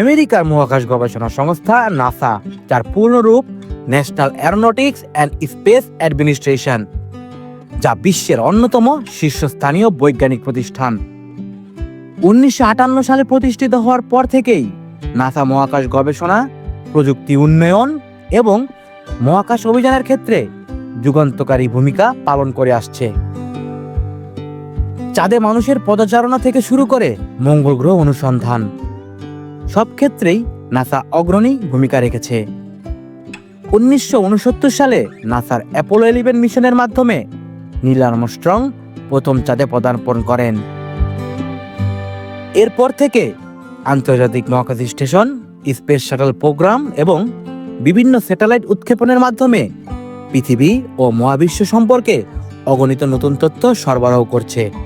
আমেরিকার মহাকাশ গবেষণা সংস্থা নাসা, যার পূর্ণরূপ National Aeronautics and Space Administration, যা বিশ্বের অন্যতম শীর্ষস্থানীয় বৈজ্ঞানিক প্রতিষ্ঠান। উনিশশো আটান্ন সালে প্রতিষ্ঠিত হওয়ার পর থেকেই নাসা মহাকাশ গবেষণা, প্রযুক্তি উন্নয়ন এবং মহাকাশ অভিযানের ক্ষেত্রে যুগান্তকারী ভূমিকা পালন করে আসছে। চাঁদে মানুষের পদচারণা থেকে শুরু করে মঙ্গল গ্রহ অনুসন্ধান। সব ক্ষেত্রেই নাসা অগ্রণী ভূমিকা রেখেছে। উনিশশো উনসত্তর সালে নাসার অ্যাপোলো ইলেভেন মিশনের মাধ্যমে নীল আর্মস্ট্রং প্রথম চাঁদে পদার্পণ করেন। এরপর থেকে আন্তর্জাতিক মহাকাশ স্টেশন, স্পেস শাটল প্রোগ্রাম এবং বিভিন্ন স্যাটেলাইট উৎক্ষেপণের মাধ্যমে পৃথিবী ও মহাবিশ্ব সম্পর্কে অগণিত নতুন তথ্য সরবরাহ করছে।